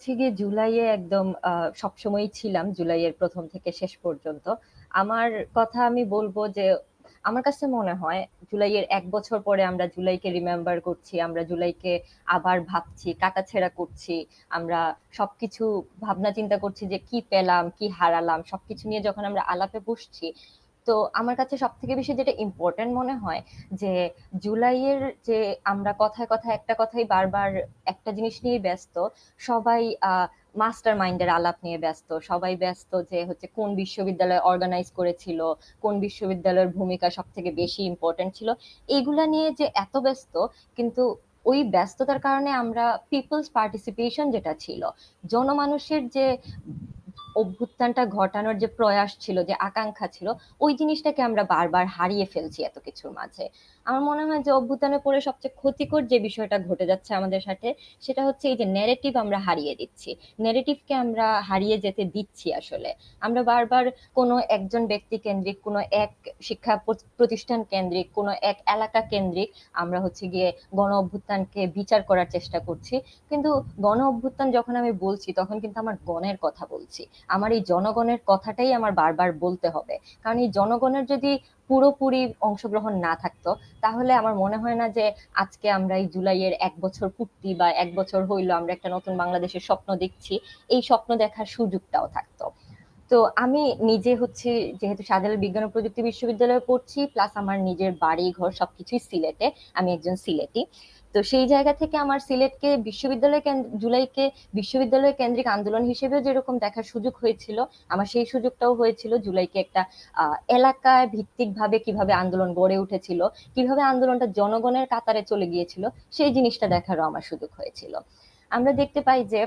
হচ্ছে গিয়ে জুলাইয়ে একদম আহ সবসময়ই ছিলাম, জুলাইয়ের প্রথম থেকে শেষ পর্যন্ত। আমার কথা আমি বলব যে, আমার কাছে মনে হয় জুলাইয়ের এক বছর পরে আমরা জুলাইকে রিমেম্বার করছি, আমরা জুলাইকে আবার ভাবছি, কাটাছেঁড়া করছি, আমরা সবকিছু ভাবনা চিন্তা করছি যে কি পেলাম, কি হারালাম, সবকিছু নিয়ে যখন আমরা আলাপে বসছি তো আমার কাছে সব থেকে বেশি যেটা ইম্পর্টেন্ট মনে হয় যে জুলাইয়ের যে আমরা কথায় কথায় একটা কথাই বারবার একটা জিনিস নিয়ে ব্যস্ত, সবাই মাস্টার মাইন্ডের আলাপ নিয়ে ব্যস্ত, সবাই ব্যস্ত যে হচ্ছে কোন বিশ্ববিদ্যালয় অর্গানাইজ করেছিল, কোন বিশ্ববিদ্যালয়ের ভূমিকা সব থেকে বেশি ইম্পর্টেন্ট ছিল এইগুলা নিয়ে যে এত ব্যস্ত, কিন্তু ওই ব্যস্ততার কারণে আমরা পিপলস পার্টিসিপেশন যেটা ছিল, জনমানুষের যে অভ্যুত্থানটা ঘটানোর যে প্রয়াস ছিল, যে আকাঙ্ক্ষা ছিল, ওই জিনিসটাকে আমরা বারবার হারিয়ে ফেলছি এত কিছুর মাঝে। আমার মনে হয় যে অভ্যুত্থানের পরে সবচেয়ে ক্ষতিকর যে বিষয়টা ঘটে যাচ্ছে আমাদের সাথে, সেটা হচ্ছে এই যে নেরেটিভ আমরা হারিয়ে দিচ্ছি। নেরেটিভকে আমরা হারিয়ে যেতে দিচ্ছি আসলে। আমরা বারবার কোনো একজন ব্যক্তি কেন্দ্রিক, কোনো এক শিক্ষা প্রতিষ্ঠান কেন্দ্রিক, কোনো এক এলাকা কেন্দ্রিক আমরা হচ্ছে গিয়ে গণ অভ্যুত্থানকে বিচার করার চেষ্টা করছি। কিন্তু গণ অভ্যুত্থান যখন আমি বলছি, তখন কিন্তু আমার গণের কথা বলছি। আমার এই জনগণের কথাটাই আমার বারবার বলতে হবে। কারণ এই জনগণের যদি পুরোপুরি অংশগ্রহণ না থাকতো, তাহলে আমার মনে হয় না যে আজকে আমরা এই জুলাইয়ের এক বছর পূর্তি বা এক বছর হইল আমরা একটা নতুন বাংলাদেশের স্বপ্ন দেখছি, এই স্বপ্ন দেখার সুযোগটাও থাকতো। তো আমি নিজে হচ্ছে যেহেতু শাহজালাল বিজ্ঞান ও প্রযুক্তি বিশ্ববিদ্যালয়ে পড়ছি প্লাস আমার নিজের বাড়ি, ঘর সবকিছুই সিলেটে। আমি একজন সিলেটি। তো সেই জায়গা থেকে আমার সিলেটকে বিশ্ববিদ্যালয় জুলাইকে বিশ্ববিদ্যালয় কেন্দ্রিক আন্দোলন হিসেবেও যেরকম দেখার সুযোগ হয়েছিল, আমার সেই সুযোগটাও হয়েছিল জুলাইকে একটা এলাকায় ভিত্তিক ভাবে কীভাবে আন্দোলন গড়ে উঠেছিল, কীভাবে আন্দোলনটা জনগণের কাতারে চলে গিয়েছিল, সেই জিনিসটা দেখারও আমার সুযোগ হয়েছিল। আমরা দেখতে পাই যে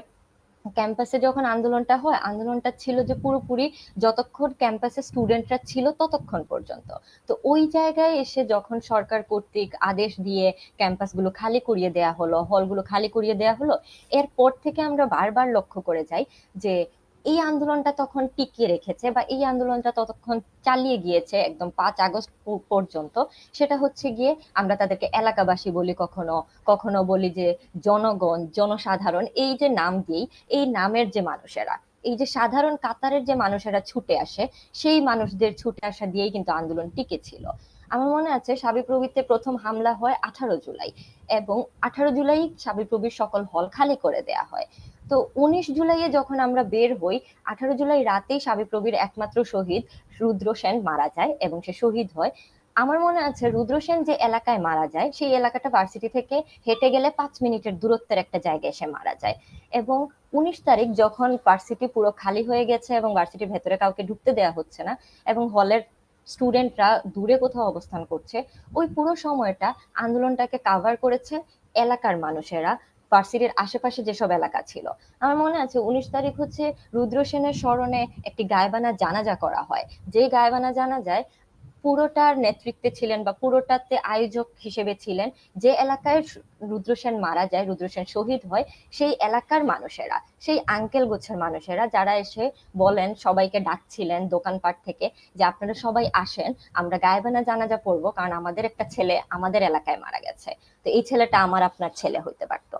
ক্যাম্পাসে যখন আন্দোলনটা হয়, আন্দোলনটা ছিল যে পুরোপুরি যতক্ষণ ক্যাম্পাসে স্টুডেন্টরা ছিল ততক্ষণ পর্যন্ত। তো ওই জায়গায় এসে যখন সরকার কর্তৃক আদেশ দিয়ে ক্যাম্পাসগুলো খালি করিয়ে দেয়া হলো হলগুলো খালি করিয়ে দেয়া হলো, এরপর থেকে আমরা বারবার লক্ষ্য করে যাই যে এই আন্দোলনটা তখন টিকিয়ে রেখেছে বা এই আন্দোলনটা ততক্ষণ চালিয়ে গিয়েছে একদম পাঁচ আগস্ট পর্যন্ত। সেটা হচ্ছে গিয়ে আমরা তাদেরকে এলাকাবাসী বলি কখনো কখনো বলি যে জনগণ, জনসাধারণ, এই যে নাম দিই এই নামের যে মানুষেরা, এই যে সাধারণ কাতারের যে মানুষেরা ছুটে আসে, সেই মানুষদের ছুটে আসা দিয়েই কিন্তু আন্দোলন টিকে ছিল আমার মনে আছে সাবিপ্রবিতে প্রথম হামলা হয় আঠারো জুলাই এবং আঠারো জুলাই সাবিপ্রবির সকল হল খালি করে দেয়া হয়। তো উনিশ জুলাইয়ে যখন আমরা বের হই, আঠারো জুলাই রাতেই সাবিপ্রবির একমাত্র শহীদ রুদ্র সেন মারা যায় এবং সে শহীদ হয়। আমার মনে আছে রুদ্র সেন যে এলাকায় মারা যায়, সেই এলাকাটা ভার্সিটি থেকে হেঁটে গেলে পাঁচ মিনিটের দূরত্বের একটা জায়গায় এসে মারা যায়। এবং উনিশ তারিখ যখন ভার্সিটি পুরো খালি হয়ে গেছে এবং ভার্সিটির ভেতরে কাউকে ঢুকতে দেওয়া হচ্ছে না এবং হলের স্টুডেন্টরা দূরে কোথাও অবস্থান করছে, ওই পুরো সময়টা আন্দোলনটাকে কাভার করেছে এলাকার মানুষেরা। ভার্সিটির আশেপাশে যেসব এলাকা ছিল। আমার মনে আছে উনিশ তারিখ হচ্ছে রুদ্র সেনের স্মরণে একটি গায়বানা জানাজা করা হয়। যে গায়বানা জানা যায় পুরোটার নেতৃত্বে ছিলেন বা পুরোটাতে আয়োজক হিসেবে ছিলেন যে এলাকায় রুদ্রসেন মারা যায় রুদ্রসেন শহীদ হয়, সেই এলাকার মানুষেরা, সেই আঙ্কেল গোছের মানুষেরা যারা এসে বলেন, সবাইকে ডাকছিলেন দোকানপাট থেকে যে আপনারা সবাই আসেন, আমরা গায়েবানা জানাজা পড়ব কারণ আমাদের একটা ছেলে আমাদের এলাকায় মারা গেছে। তো এই ছেলেটা আমার আপনার ছেলে হইতে পারতো।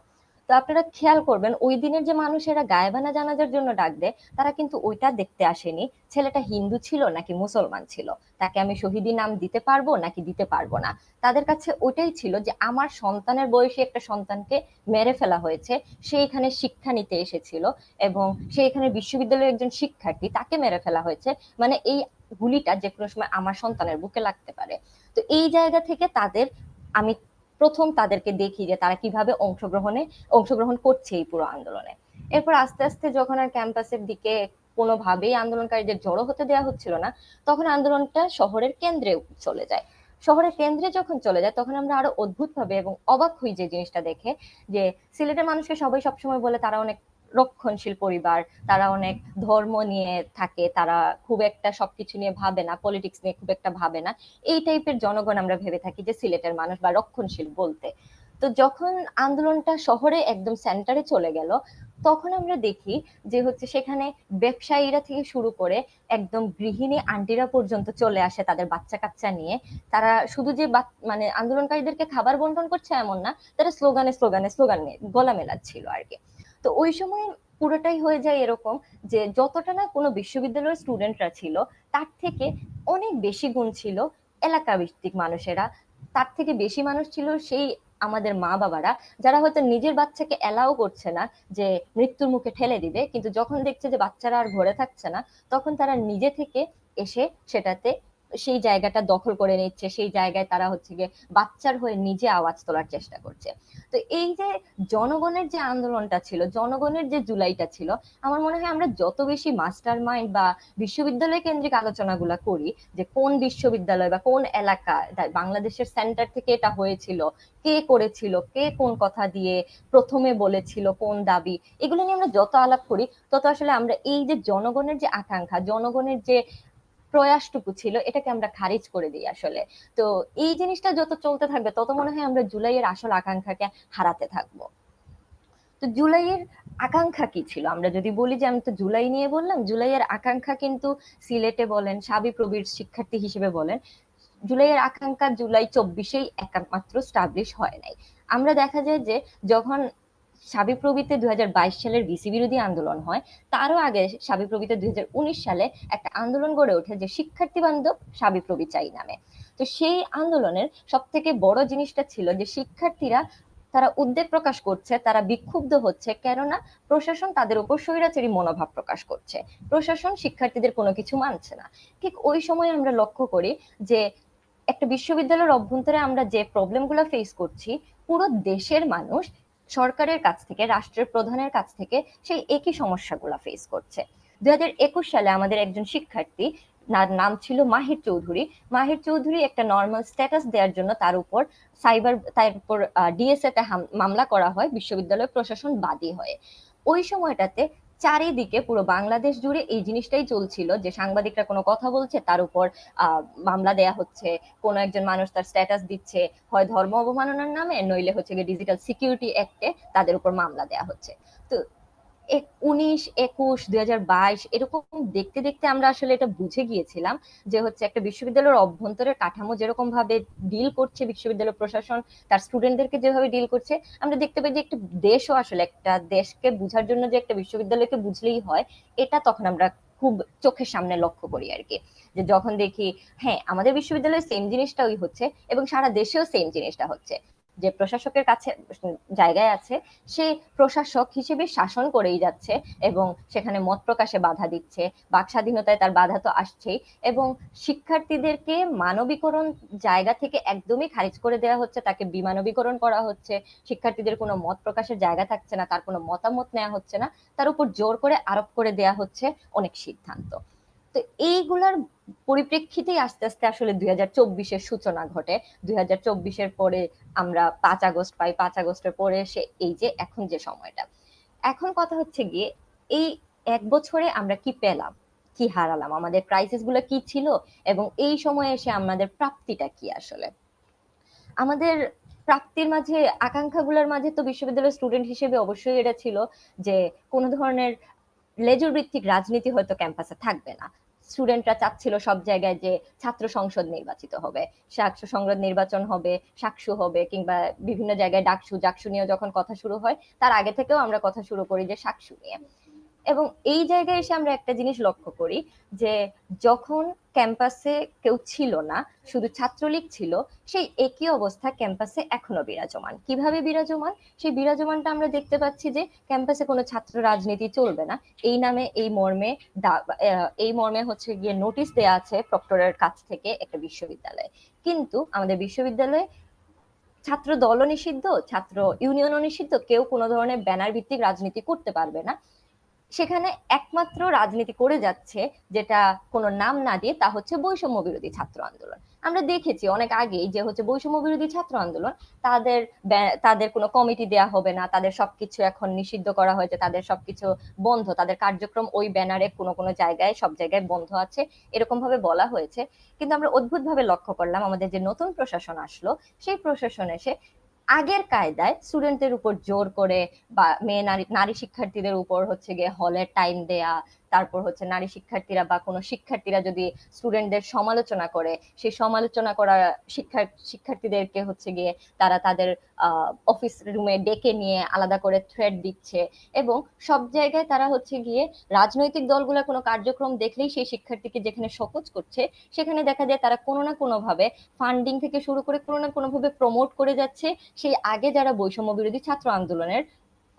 আপনারা খেয়াল করবেন, ওই দিনের যে মানুষেরা গায়েবানা জানাজার জন্য ডাক দেয়, তারা কিন্তু ওইটা দেখতে আসেনি। ছেলেটা হিন্দু ছিল নাকি মুসলমান ছিল? তাকে আমি শহীদি নাম দিতে পারব নাকি দিতে পারব না? তাদের কাছে ওইটাই ছিল যে, আমার সন্তানের বয়সে একটা সন্তানকে মেরে ফেলা হয়েছে, সে এখানে শিক্ষা নিতে এসেছিল এবং সে এখানে বিশ্ববিদ্যালয়ের একজন শিক্ষার্থী, তাকে মেরে ফেলা হয়েছে। মানে এই গুলিটা যে কোনো সময় আমার সন্তানের বুকে লাগতে পারে। তো এই জায়গা থেকে তাদের আমি প্রথম তাদেরকে দেখি যে তারা কীভাবে অংশগ্রহণে, অংশগ্রহণ করছে এই পুরো আন্দোলনে। এরপর আস্তে আস্তে যখন আর ক্যাম্পাসের দিকে কোনোভাবেই আন্দোলনকারীদের জড়ো হতে দেওয়া হচ্ছিল না, তখন আন্দোলনটা শহরের কেন্দ্রে চলে যায়। শহরের কেন্দ্রে যখন চলে যায়, তখন আমরা আরও অদ্ভুত ভাবে এবং অবাক হই যে জিনিসটা দেখে যে সিলেটের মানুষকে সবাই সবসময় বলে তারা অনেক রক্ষণশীল পরিবার, তারা অনেক ধর্ম নিয়ে থাকে, তারা খুব একটা সবকিছু নিয়ে ভাবে না পলিটিক্স নিয়ে খুব একটা ভাবে না। এই টাইপের জনগণ আমরা ভেবে থাকি যে সিলেটের মানুষ বা রক্ষণশীল বলতে। তো যখন আন্দোলনটা শহরে একদম সেন্টারে চলে গেল, তখন আমরা দেখি যে হচ্ছে সেখানে ব্যবসায়ীরা থেকে শুরু করে একদম গৃহিণী আন্টিরা পর্যন্ত চলে আসে তাদের বাচ্চা কাচ্চা নিয়ে। তারা শুধু যে মানে আন্দোলনকারীদেরকে খাবার বন্টন করছে এমন না, তারা স্লোগানে স্লোগানে, স্লোগান গলা মেলাচ্ছিল আর কি। তো ওই সময় পুরোটাই হয়ে যায় এরকম যে যতটা না কোনো বিশ্ববিদ্যালয়ের স্টুডেন্টরা ছিল, তার থেকে অনেক বেশি গুণ ছিল এলাকা ভিত্তিক মানুষেরা। তার থেকে বেশি মানুষ ছিল সেই আমাদের মা বাবারা, যারা হয়তো নিজের বাচ্চাকে এলাও করছে না যে মৃত্যুর মুখে ঠেলে দিবে, কিন্তু যখন দেখছে যে বাচ্চারা আর ঘরে থাকছে না, তখন তারা নিজে থেকে এসে সেটাতে সেই জায়গাটা দখল করে নিচ্ছে, সেই জায়গায় তারা হচ্ছে গিয়ে বাচ্চার হয়ে নিজে আওয়াজ তোলার চেষ্টা করছে। তো এই যে জনগণের যে আন্দোলনটা ছিল, জনগণের যে জুলাইটা ছিল, আমার মনে হয় আমরা যত বেশি মাস্টার মাইন্ড বা বিশ্ববিদ্যালয় কেন্দ্রিক আলোচনাগুলা করি, যে কোন বিশ্ববিদ্যালয় বা কোন এলাকা বাংলাদেশের সেন্টার থেকে এটা হয়েছিল, কে করেছিল, কে কোন কথা দিয়ে প্রথমে বলেছিল, কোন দাবি, এগুলো নিয়ে আমরা যত আলাপ করি, তত আসলে আমরা এই যে জনগণের যে আকাঙ্ক্ষা, জনগণের যে প্রয়াসটুকু ছিল, এটাকে আমরা খারিজ করে দিই আসলে। তো এই জিনিসটা যত চলতে থাকবে, তত মনে হয় আমরা জুলাইয়ের আসল আকাঙ্ক্ষাকে হারাতে থাকব। তো জুলাইয়ের আকাঙ্ক্ষা কি ছিল? আমরা যদি বলি যে আমি তো জুলাই নিয়ে বললাম, জুলাইয়ের আকাঙ্ক্ষা কিন্তু সিলেটে বলেন, সাবি প্রবীর শিক্ষার্থী হিসেবে বলেন, জুলাইয়ের আকাঙ্ক্ষা জুলাই চব্বিশেই একমাত্র স্টাবলিশ হয় নাই। আমরা দেখা যায় যে যখন সাবিপ্রবিতে দুই সালের বিসি বিরোধী আন্দোলন হয়, তারও আগে সাবিপ্রবিতে দুই সালে একটা আন্দোলন গড়ে ওঠে যে শিক্ষার্থী বান্ধব সাবিপ্রবি চাই নামে। তো সেই আন্দোলনের সব থেকে বড় জিনিসটা ছিল যে শিক্ষার্থীরা তারা উদ্বেগ প্রকাশ করছে, তারা বিক্ষুব্ধ হচ্ছে, কেননা প্রশাসন তাদের উপর স্বৈরাচারী মনোভাব প্রকাশ করছে। প্রশাসন শিক্ষার্থীদের কোনো কিছু মানছে না। ঠিক ওই সময় আমরা লক্ষ্য করি যে একটা বিশ্ববিদ্যালয়ের অভ্যন্তরে আমরা যে প্রবলেমগুলো ফেস করছি, পুরো দেশের মানুষ সরকারের কাছ থেকে, রাষ্ট্রের প্রধানের কাছ থেকে সেই একই সমস্যাগুলো ফেস করছে। দুই একুশ সালে আমাদের একজন শিক্ষার্থী নাম ছিল মাহির চৌধুরী। মাহির চৌধুরী একটা নর্মাল স্ট্যাটাস দেওয়ার জন্য তার উপর সাইবার তার উপর ডিএসএ তে মামলা করা হয়, বিশ্ববিদ্যালয় প্রশাসন বাদী হয়ে। ওই সময়টাতে চারিদিকে পুরো বাংলাদেশ জুড়ে এই জিনিসটাই চলছিল যে সাংবাদিকরা কোনো কথা বলছে, তার উপর মামলা দেয়া হচ্ছে, কোনো একজন মানুষ তার স্ট্যাটাস দিচ্ছে, হয় ধর্ম অবমাননার নামে, নইলে হচ্ছে ডিজিটাল সিকিউরিটি অ্যাক্টে তাদের উপর মামলা দেয়া হচ্ছে। তো উনিশ, একুশ, দুই এরকম দেখতে দেখতে আমরা আসলে এটা বুঝে গিয়েছিলাম যে হচ্ছে একটা বিশ্ববিদ্যালয়ের অভ্যন্তরের কাঠামো যেরকম ভাবে ডিল করছে বিশ্ববিদ্যালয় প্রশাসন, তার স্টুডেন্টদেরকে যেভাবে ডিল করছে, আমরা দেখতে পাই যে একটা দেশও আসলে একটা দেশকে বুঝার জন্য যে একটা বিশ্ববিদ্যালয়কে বুঝলেই হয়, এটা তখন আমরা খুব চোখের সামনে লক্ষ্য করি আর কি। যে যখন দেখি হ্যাঁ আমাদের বিশ্ববিদ্যালয়ে সেম জিনিসটা ওই হচ্ছে এবং সারা দেশেও সেম জিনিসটা হচ্ছে। যে প্রশাসকের কাছে, জায়গায় আছে, সে প্রশাসক হিসেবে শাসন করেই যাচ্ছে এবং সেখানে মত প্রকাশে বাধা দিচ্ছে, বাক স্বাধীনতায় তার বাধা তো আসছেই এবং শিক্ষার্থীদেরকে মানবীকরণ জায়গা থেকে একদমই খারিজ করে দেওয়া হচ্ছে, তাকে বিমানবীকরণ করা হচ্ছে, শিক্ষার্থীদের কোনো মত প্রকাশের জায়গা থাকছে না, তার কোনো মতামত নেওয়া হচ্ছে না, তার উপর জোর করে আরোপ করে দেয়া হচ্ছে অনেক সিদ্ধান্ত। তো এইগুলার পরিপ্রেক্ষিতেই আস্তে আস্তে আসলে দুই হাজার চব্বিশের সূচনা ঘটে। দুই হাজার চব্বিশের পরে আমরা পাঁচ আগস্ট পাই, পাঁচ আগস্টের পরে এসে এই যে এখন যে সময়টা। এখন কথা হচ্ছে গিয়ে এই এক বছরে আমরা কি পেলাম, কি হারালাম, আমাদের ক্রাইসিসগুলো কি ছিল এবং এই সময়ে এসে আমাদের প্রাপ্তিটা কি আসলে? আমাদের প্রাপ্তির মাঝে, আকাঙ্ক্ষাগুলোর মাঝে তো বিশ্ববিদ্যালয়ের স্টুডেন্ট হিসেবে অবশ্যই এটা ছিল যে কোনো ধরনের লেজুর ভিত্তিক রাজনীতি হয়তো ক্যাম্পাসে থাকবে না। স্টুডেন্টরা চাচ্ছিল সব জায়গায় যে ছাত্র সংসদ নির্বাচিত হবে। সাকসু সংসদ নির্বাচন হবে সাকসু হবে কিংবা বিভিন্ন জায়গায় ডাকসু, জাকসু নিয়ে যখন কথা শুরু হয়, তার আগে থেকেও আমরা কথা শুরু করি যে সাকসু নিয়ে। এবং এই জায়গায় এসে আমরা একটা জিনিস লক্ষ্য করি যে যখন ক্যাম্পাসে কেউ ছিল না, শুধু ছাত্রলীগ ছিল, সেই একই অবস্থা ক্যাম্পাসে এখনও বিরাজমান। কীভাবে বিরাজমান? সেই বিরাজমানটা আমরা দেখতে পাচ্ছি যে ক্যাম্পাসে কোনো ছাত্র রাজনীতি চলবে না। এই নামে, এই মর্মে এই মর্মে হচ্ছে গিয়ে নোটিশ দেয়া আছে প্রক্টরের কাছ থেকে একটা বিশ্ববিদ্যালয়ে। কিন্তু আমাদের বিশ্ববিদ্যালয়ে ছাত্র দলও নিষিদ্ধ, ছাত্র ইউনিয়নও নিষিদ্ধ, কেউ কোনো ধরনের ব্যানার ভিত্তিক রাজনীতি করতে পারবে না। সেখানে একমাত্র রাজনীতি করে যাচ্ছে যেটা কোনো নাম না দিয়ে তা হচ্ছে বৈষম্য বিরোধী ছাত্র আন্দোলন। আমরা দেখেছি অনেক আগেই যে হচ্ছে বৈষম্য বিরোধী ছাত্র আন্দোলন তাদের তাদের কোনো কমিটি দেয়া হবে না, তাদের সবকিছু এখন নিষিদ্ধ করা হয়েছে, তাদের সবকিছু বন্ধ, তাদের কার্যক্রম ওই ব্যানারে কোনো কোনো জায়গায়, সব জায়গায় বন্ধ আছে, এরকম ভাবে বলা হয়েছে। কিন্তু আমরা অদ্ভুত ভাবে লক্ষ্য করলাম আমাদের যে নতুন প্রশাসন আসলো, সেই প্রশাসন এসে আগের কায়দায় স্টুডেন্টদের উপর জোর করে বা মেয়ে নারী নারী শিক্ষার্থীদের উপর হচ্ছে গিয়ে হলের টাইম দেয়া তারপর হচ্ছে নারী শিক্ষার্থীরা বা কোনো শিক্ষার্থীরা যদি স্টুডেন্টদের সমালোচনা করে, সেই সমালোচনা করা শিক্ষা, শিক্ষার্থীদেরকে হচ্ছে গিয়ে তারা তাদের অফিস রুমে ডেকে নিয়ে আলাদা করে থ্রেড দিচ্ছে এবং সব জায়গায় তারা হচ্ছে গিয়ে রাজনৈতিক দলগুলোর কোনো কার্যক্রম দেখলেই সেই শিক্ষার্থীকে যেখানে শোকজ করছে, সেখানে দেখা যায় তারা কোনো না কোনোভাবে ফান্ডিং থেকে শুরু করে কোনো না কোনোভাবে প্রমোট করে যাচ্ছে। সেই আগে যারা বৈষম্য বিরোধী ছাত্র আন্দোলনের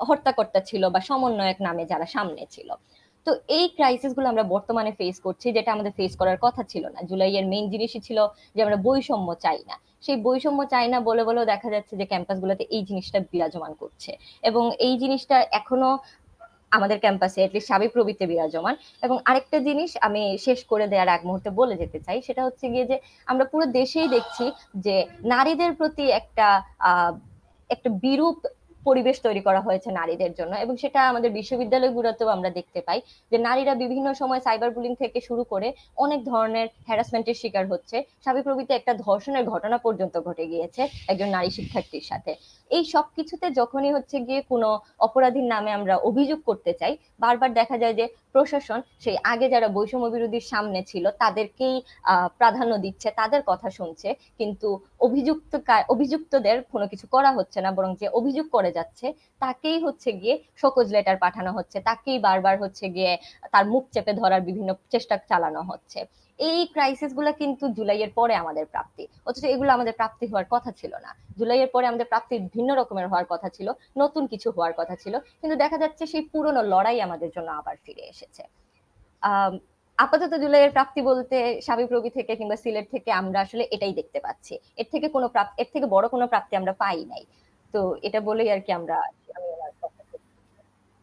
হর্তাকর্তা ছিল বা সমন্বয়ক নামে যারা সামনে ছিল। তো এই ক্রাইসিসগুলো আমরা বর্তমানে ফেস করছি, যেটা আমাদের ফেস করার কথা ছিল না। জুলাইয়ের মেইন জিনিসই ছিল যে আমরা বৈষম্য চাই না। সেই বৈষম্য চাই না বলে বলেও দেখা যাচ্ছে যে ক্যাম্পাস গুলোতে এই জিনিসটা বিরাজমান করছে। এবং এই জিনিসটা এখনও আমাদের ক্যাম্পাসে এটলিস্ট সাবেক প্রবৃত্তি বিরাজমান। এবং আরেকটা জিনিস আমি শেষ করে দেওয়ার এক মুহূর্তে বলে যেতে চাই, সেটা হচ্ছে গিয়ে যে আমরা পুরো দেশেই দেখছি যে নারীদের প্রতি একটা একটা বিরূপ পরিবেশ তৈরি করা হয়েছে নারীদের জন্য এবং সেটা আমাদের বিশ্ববিদ্যালয়গুলোতেও আমরা দেখতে পাই যে নারীরা বিভিন্ন সময় সাইবার বুলিং থেকে শুরু করে অনেক ধরনের হ্যারাসমেন্টের শিকার হচ্ছে। সাবেক প্রবৃত্তি একটা ধর্ষণের ঘটনা পর্যন্ত ঘটে গিয়েছে একজন নারী শিক্ষার্থীর সাথে। এই সব কিছুতে যখনই হচ্ছে গিয়ে কোনো অপরাধীর নামে আমরা অভিযোগ করতে চাই, বারবার দেখা যায় যে প্রশাসন সেই আগে যারা বৈষম্য বিরোধীর সামনে ছিল তাদেরকেই প্রাধান্য দিচ্ছে, তাদের কথা শুনছে। কিন্তু অভিযুক্ত অভিযুক্তদের কোনো কিছু করা হচ্ছে না, বরং যে অভিযোগ করে যাচ্ছে, তাকেই হচ্ছে গিয়ে শোকজ লেটার পাঠানো হচ্ছে, তাকেই বারবার হচ্ছে গিয়ে তার মুখ চেপে ধরার বিভিন্ন চেষ্টা চালানো হচ্ছে। এই ক্রাইসিসগুলো কিন্তু জুলাইয়ের পরে আমাদের প্রাপ্তি। অথচ এগুলো আমাদের প্রাপ্তি হওয়ার কথা ছিল না। জুলাইয়ের পরে আমাদের প্রাপ্তি ভিন্ন রকমের হওয়ার কথা ছিল, নতুন কিছু হওয়ার কথা ছিল, কিন্তু দেখা যাচ্ছে সেই পুরনো লড়াই আমাদের জন্য আবার ফিরে এসেছে। আপাতত জুলাইয়ের প্রাপ্তি বলতে সাবি প্রবি থেকে কিংবা সিলেট থেকে আমরা আসলে এটাই দেখতে পাচ্ছি। এর থেকে কোনো প্রাপ্তি এর থেকে বড় কোনো প্রাপ্তি আমরা পাই নাই। তো এটা বলেই আর কি আমরা